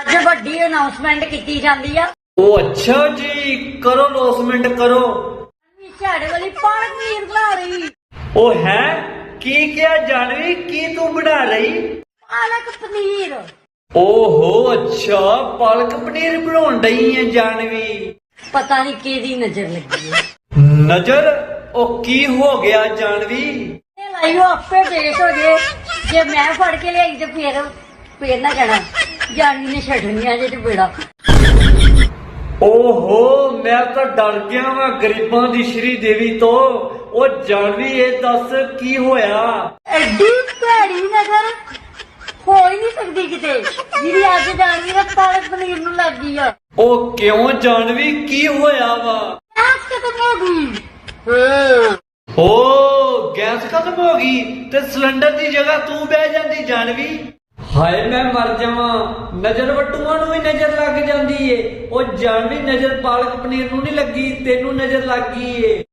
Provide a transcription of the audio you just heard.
ਅੱਜ ਵੱਡੀ ਅਨਾਉਂਸਮੈਂਟ ਕੀਤੀ ਜਾਂਦੀ ਆ। ਉਹ ਅੱਛਾ ਜੀ ਕਰੋ ਲੋਸਮੈਂਟ ਕਰੋ। ਵੀ ਝਾੜੇ ਵਾਲੀ ਪਾਲਕ ਪਨੀਰ ਬਣਾ ਰਹੀ। ਉਹ ਹੈ? ਕੀ ਕਿਹਾ ਜਾਨਵੀ? ਕੀ ਤੂੰ ਬਣਾ ਰਹੀ? ਪਾਲਕ ਪਨੀਰ। ਓਹੋ ਅੱਛਾ ਪਾਲਕ ਪਨੀਰ ਬਣਾਉਣ ਡਈ ਹੈ ਜਾਨਵੀ। ਪਤਾ ਨਹੀਂ ਕਿਹਦੀ ਨਜ਼ਰ ਲੱਗੀ ਹੈ ਨਜ਼ਰ? ਉਹ ਕੀ ਹੋ ਗਿਆ ਜਾਨਵੀ? ਇਹ ਲਾਈਓ ਆਪੇ ਦੇਖ ਹੋ ਜੇ। ਜੇ ਮੈਂ ਫੜ ਕੇ ਲਿਆਈ ਤੇ ਫੇਰ ਫੇਰ ਨਾ ਕਹਿਣਾ। ਜਾਨੀ ਨੇ ਛੱਡਣੀਆਂ ਜੇ ਤੇ ਬੇੜਾ। ਓਹੋ ਮੈਂ ਤਾਂ ਡਰ ਗਿਆ ਵਾਂ ਗਰੀਬਾਂ ਦੀ ਸ਼੍ਰੀ ਦੇਵੀ ਤੋਂ। ਉਹ ਜਾਨਵੀ ਇਹ ਦੱਸ ਕੀ ਹੋਇਆ? ਐਡੀ ਭੈੜੀ ਨਜ਼ਰ ਹੋ ਹੀ ਨਹੀਂ ਸਕਦੀ ਕਿਤੇ। ਜਿਹਦੀ ਅੱਜ ਜਾਨੀ ਦਾ ਪਾਲਕ ਪਨੀਰ ਨੂੰ ਲੱਗ ਗਈ ਆ। ਉਹ ਕਿਉਂ ਜਾਨਵੀ ਕੀ ਹੋਇਆ ਵਾ? ਆਸ ਖਤਮ ਹੋ ਗਈ। ਹਾਂ ਓ ਗੈਸ ਖਤਮ ਹੋ ਗਈ ਤੇ ਸਿਲੰਡਰ ਦੀ ਜਗ੍ਹਾ ਤੂੰ ਬਹਿ ਜਾਂਦੀ ਜਾਨਵੀ ਹਾਏ ਮੈਂ ਮਰ ਜਾਵਾਂ, ਨਜ਼ਰ ਵੱਟੂਆਂ ਨੂੰ ਵੀ ਨਜ਼ਰ ਲੱਗ ਜਾਂਦੀ ਏ। ਉਹ ਜਾਣ ਵੀ ਨਜ਼ਰ ਪਾਲਕ ਪਨੀਰ ਨੂੰ ਨਹੀਂ ਲੱਗੀ, ਤੈਨੂੰ ਨਜ਼ਰ ਲੱਗ ਗਈ ਏ।